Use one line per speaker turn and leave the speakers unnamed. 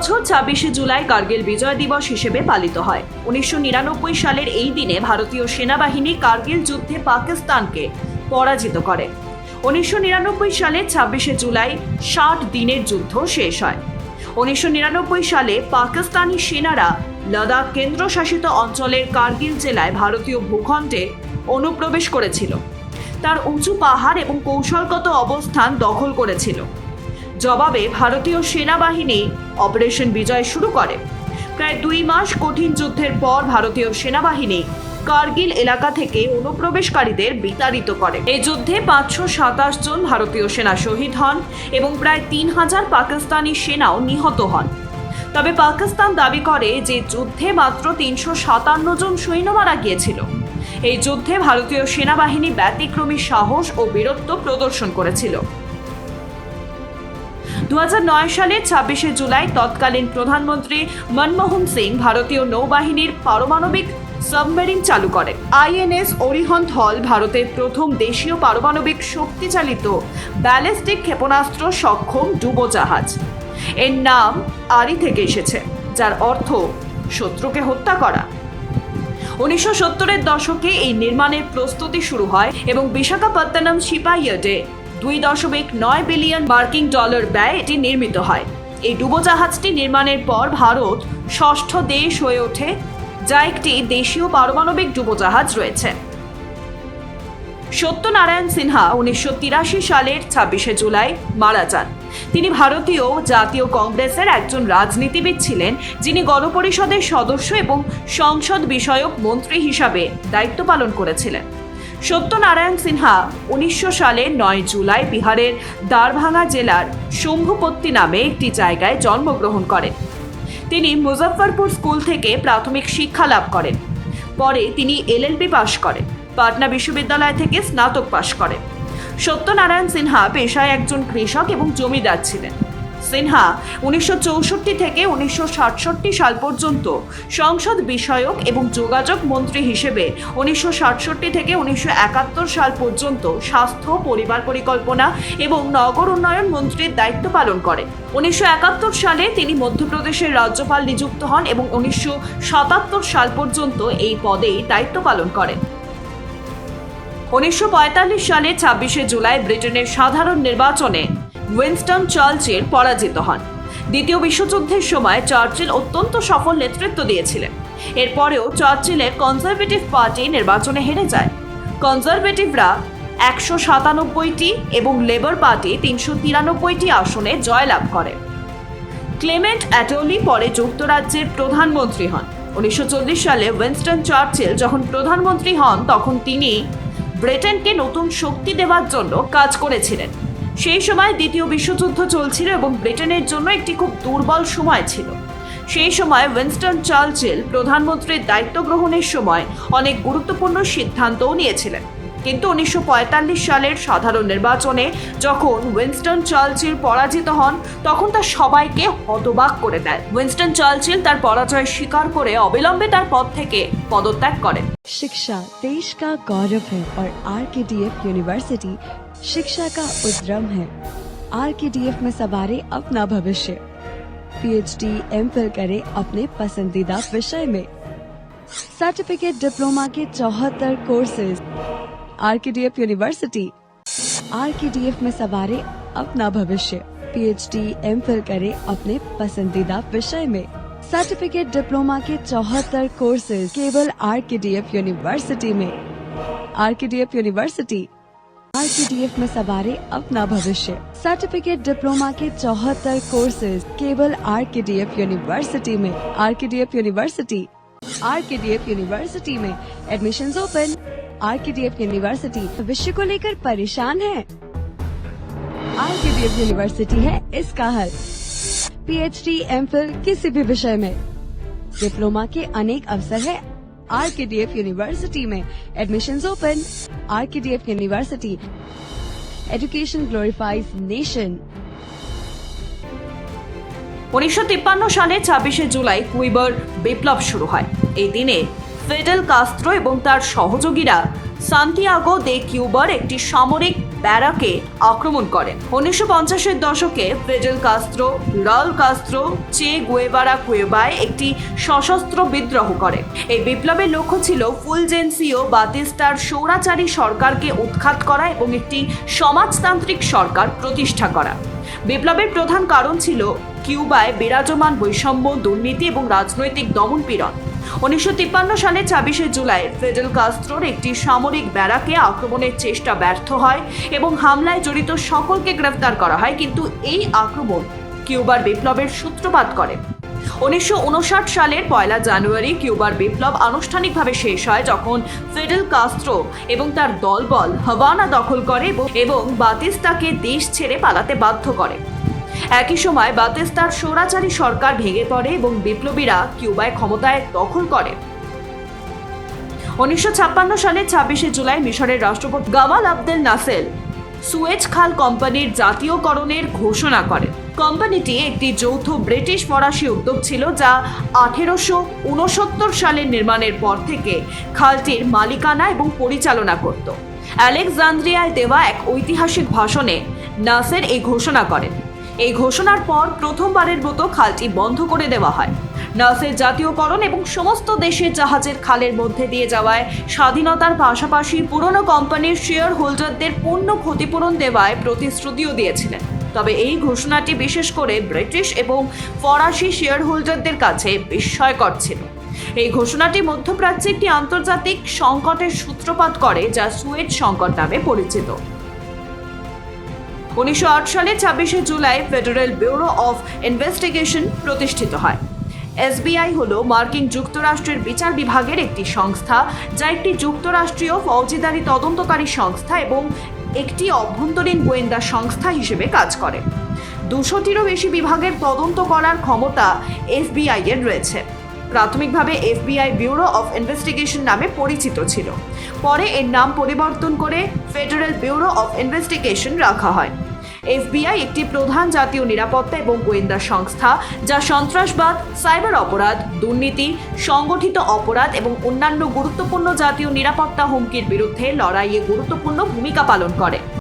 বছর ছাব্বিশে জুলাই কার্গিল বিজয় দিবস হিসেবে পালিত হয়। উনিশশো নিরানব্বই সালের এই দিনে ভারতীয় সেনাবাহিনী কার্গিল যুদ্ধে পাকিস্তানকে পরাজিত করে। উনিশশো নিরানব্বই সালে ছাব্বিশে জুলাই ষাট দিনের যুদ্ধ শেষ হয়। উনিশশো নিরানব্বই সালে পাকিস্তানি সেনারা লাদাখ কেন্দ্রশাসিত অঞ্চলের কার্গিল জেলায় ভারতীয় ভূখণ্ডে অনুপ্রবেশ করেছিল। তার উঁচু পাহাড় এবং কৌশলগত অবস্থান দখল করেছিল। জবাবে ভারতীয় সেনাবাহিনী অপারেশন বিজয় শুরু করে। প্রায় দুই মাস কঠিন যুদ্ধের পর ভারতীয় সেনাবাহিনী কার্গিল এলাকা থেকে অনুপ্রবেশকারীদের বিতাড়িত করে। এই যুদ্ধে পাঁচশো সাতাশ জন ভারতীয় সেনা শহীদ হন এবং প্রায় তিন হাজার পাকিস্তানি সেনাও নিহত হন। তবে পাকিস্তান দাবি করে যে যুদ্ধে মাত্র তিনশো সাতান্ন জন সৈন্য মারা গিয়েছিল। এই যুদ্ধে ভারতীয় সেনাবাহিনী ব্যতিক্রমী সাহস ও বীরত্ব প্রদর্শন করেছিল। দু হাজার নয় সালের ছাব্বিশে জুলাই তৎকালীন প্রধানমন্ত্রী মনমোহন সিং ভারতীয় নৌবাহিনীর পারমাণবিক সাবমেরিন চালু করেন। আইএনএস অরিহন্ত হল ভারতের প্রথম দেশীয় পারমাণবিক শক্তিচালিত ব্যালিস্টিক ক্ষেপণাস্ত্র সক্ষম ডুবোজাহাজ। এর নাম আরি থেকে এসেছে, যার অর্থ শত্রুকে হত্যা করা। উনিশশো সত্তরের দশকে এই নির্মাণের প্রস্তুতি শুরু হয় এবং বিশাখাপত্তনম শিপাইয়ার্ডে দুই দশমিক নয় বিলিয়ন মার্কিন ডলার ব্যয় এটি নির্মিত হয়। এই ডুবোজাহাজটি নির্মাণের পর ভারত ষষ্ঠ দেশ হয়ে ওঠে, যা একটি দেশীয় পারমাণবিক ডুবোজাহাজ রয়েছে। সত্যনারায়ণ সিনহা উনিশশো তিরাশি সালের ছাব্বিশে জুলাই মারা যান। তিনি ভারতীয় জাতীয় কংগ্রেসের একজন রাজনীতিবিদ ছিলেন, যিনি গণপরিষদের সদস্য এবং সংসদ বিষয়ক মন্ত্রী হিসাবে দায়িত্ব পালন করেছিলেন। সত্যনারায়ণ সিনহা উনিশশো সালের নয় জুলাই বিহারের দারভাঙ্গা জেলার শম্ভুপত্তি নামে একটি জায়গায় জন্মগ্রহণ করেন। তিনি মুজফ্ফরপুর স্কুল থেকে প্রাথমিক শিক্ষা লাভ করেন। পরে তিনি এলএলবি পাশ করেন, পাটনা বিশ্ববিদ্যালয় থেকে স্নাতক পাশ করেন। সত্যনারায়ণ সিনহা পেশায় একজন কৃষক এবং জমিদার ছিলেন। সিনহা উনিশশো চৌষট্টি থেকে উনিশশো সাতষট্টি সাল পর্যন্ত সংসদ বিষয়ক এবং যোগাযোগ মন্ত্রী হিসেবে উনিশশো সাতষট্টি থেকে উনিশশো একাত্তর সাল পর্যন্ত স্বাস্থ্য, পরিবার পরিকল্পনা এবং নগর উন্নয়ন মন্ত্রীর দায়িত্ব পালন করেন। উনিশশো একাত্তর সালে তিনি মধ্যপ্রদেশের রাজ্যপাল নিযুক্ত হন এবং উনিশশো সাতাত্তর সাল পর্যন্ত এই পদেই দায়িত্ব পালন করেন। উনিশশো পঁয়তাল্লিশ সালে ছাব্বিশে জুলাই ব্রিটেনের সাধারণ নির্বাচনে উইনস্টন চার্চিল পরাজিত হন। দ্বিতীয় বিশ্বযুদ্ধের সময় চার্চিল অত্যন্ত সফল নেতৃত্ব দিয়েছিলেন। এরপরেও চার্চিলের কনজারভেটিভ পার্টি নির্বাচনে হেরে যায়। কনজারভেটিভরা একশো সাতানব্বইটি এবং লেবার পার্টি তিনশো তিরানব্বইটি আসনে জয়লাভ করে। ক্লেমেন্ট অ্যাটলি পরে যুক্তরাজ্যের প্রধানমন্ত্রী হন। উনিশশো চল্লিশ সালে উইনস্টন চার্চিল যখন প্রধানমন্ত্রী হন, তখন তিনি ব্রিটেনকে নতুন শক্তি দেওয়ার জন্য কাজ করেছিলেন। সেই সময় দ্বিতীয় বিশ্বযুদ্ধ চলছিল এবং ব্রিটেনের জন্য একটি খুব দুর্বল সময় ছিল। সেই সময় উইনস্টন চার্চিল প্রধানমন্ত্রীর দায়িত্ব গ্রহণের সময় অনেক গুরুত্বপূর্ণ সিদ্ধান্তও নিয়েছিলেন। কিন্তু উনিশশো পঁয়তাল্লিশ সালের সাধারণ নির্বাচনে যখন উইনস্টন চার্চিল পরাজিত হন, তখন তা সবাইকে হতবাক করে দেয়। উইনস্টন চার্চিল তার পরাজয় স্বীকার করে অবিলম্বে তার পদ থেকে পদত্যাগ করেন।
শিক্ষা, দেশ কা গৌরব হ্যাঁ R K D F university शिक्षा का उद्रम है। आर के डी एफ़ में सवारे अपना भविष्य। पीएचडी एम फिल करे अपने पसंदीदा विषय में। सर्टिफिकेट डिप्लोमा के चौहत्तर courses R K D F university R K D F में सवारे अपना भविष्य। पीएचडी एम फिल करे अपने पसंदीदा विषय में। सर्टिफिकेट डिप्लोमा के चौहत्तर कोर्सेज केवल R K D F university में। R K D F university R में सवारे अपना भविष्य। सर्टिफिकेट डिप्लोमा के चौहत्तर कोर्सेज केवल R K D F university में। R K D F university R K D F university में admission open R K D F university भविष्य को लेकर परेशान है। R K D F university है इसका हल। पीएचडी एमफिल किसी भी विषय में। डिप्लोमा के अनेक अवसर है। R K D F university में admission open R K D F university education glorifies nation
উনিশশো তিপ্পান্ন সালে ছাব্বিশে জুলাই কুইবার বিপ্লব শুরু হয় এই দিনে ফেডেল কাস্ত্রো এবং তার সহযোগীরা সান্তিয়াগো দে কিউবার একটি সামরিক ব্যারাকে আক্রমণ করেন। উনিশশো পঞ্চাশের দশকে ফেডেল কাস্ত্রো, রাল কাস্ত্রো, চে গুয়েবারা কুয়েবায় একটি সশস্ত্র বিদ্রোহ করে। এই বিপ্লবের লক্ষ্য ছিল ফুলজেন্সিও বাতিস্তার সৌরাচারী সরকারকে উৎখাত করা এবং একটি সমাজতান্ত্রিক সরকার প্রতিষ্ঠা করা। বিপ্লবের প্রধান কারণ ছিল কিউবায় বিরাজমান বৈষম্য, দুর্নীতি এবং রাজনৈতিক দমনপীড়ন। উনিশশো তিপ্পান্ন সালে ছাব্বিশে জুলাই ফেডেল কাস্ত্রোর একটি সামরিক ব্যারাকে আক্রমণের চেষ্টা ব্যর্থ হয় এবং হামলায় জড়িত সকলকে গ্রেফতার করা হয়, কিন্তু এই আক্রমণ কিউবার বিপ্লবের সূত্রপাত করে। উনিশশো উনষাট সালের পয়লা জানুয়ারি কিউবার বিপ্লব আনুষ্ঠানিকভাবে শেষ হয় যখন ফেডেল কাস্ত্রো এবং তার দলবল হাভানা দখল করে এবং- বাতিস্তাকে দেশ ছেড়ে পালাতে বাধ্য করে। একই সময় বাতেস্তার স্বৈরাচারী সরকার ভেঙে পড়ে এবং বিপ্লবীরা কিউবায় ক্ষমতায় দখল করে। উনিশশো সালের ছাব্বিশে জুলাই মিশরের রাষ্ট্রপতি গামাল আবদেল নাসেল সুয়েজ খাল কোম্পানির জাতীয়করণের ঘোষণা করেন। কোম্পানিটি একটি যৌথ ব্রিটিশ ফরাসি উদ্যোগ ছিল যা আঠেরোশো উনসত্তর সালের নির্মাণের পর থেকে খালটির মালিকানা এবং পরিচালনা করত। আলেকজান্দ্রিয়ায় দেওয়া এক ঐতিহাসিক ভাষণে নাসের এই ঘোষণা করেন। এই ঘোষণার পর প্রথমবারের মতো খালটি বন্ধ করে দেওয়া হয়। নাসের জাতীয়করণ এবং সমস্ত দেশের জাহাজের খালের মধ্যে দিয়ে যাওয়ায় স্বাধীনতার পাশাপাশি পুরনো কোম্পানির শেয়ার হোল্ডারদের পূর্ণ ক্ষতিপূরণ দেওয়ায় প্রতিশ্রুতিও দিয়েছিলেন। তবে এই ঘোষণাটি বিশেষ করে ব্রিটিশ এবং ফরাসি শেয়ার হোল্ডারদের কাছে বিস্ময়কর ছিল। এই ঘোষণাটি মধ্যপ্রাচ্যে একটি আন্তর্জাতিক সংকটের সূত্রপাত করে, যা সুয়েজ সংকট নামে পরিচিত। উনিশশো আট সালে ছাব্বিশে July Federal Bureau of Investigation প্রতিষ্ঠিত হয়। এসবিআই হল মার্কিন যুক্তরাষ্ট্রের বিচার বিভাগের একটি সংস্থা, যা একটি যুক্তরাষ্ট্রীয় ফৌজিদারি তদন্তকারী সংস্থা এবং একটি অভ্যন্তরীণ গোয়েন্দা সংস্থা হিসেবে কাজ করে। দুশোটিরও বেশি বিভাগের তদন্ত করার ক্ষমতা এফবিআই এর রয়েছে। প্রাথমিকভাবে এফবিআই ব্যুরো অফ ইনভেস্টিগেশন নামে পরিচিত ছিল। পরে এর নাম পরিবর্তন করে ফেডারেল ব্যুরো অফ ইনভেস্টিগেশন রাখা হয়। এফবিআই একটি প্রধান জাতীয় নিরাপত্তা এবং গোয়েন্দা সংস্থা, যা সন্ত্রাসবাদ, সাইবার অপরাধ, দুর্নীতি, সংগঠিত অপরাধ এবং অন্যান্য গুরুত্বপূর্ণ জাতীয় নিরাপত্তা হুমকির বিরুদ্ধে লড়াইয়ে গুরুত্বপূর্ণ ভূমিকা পালন করে।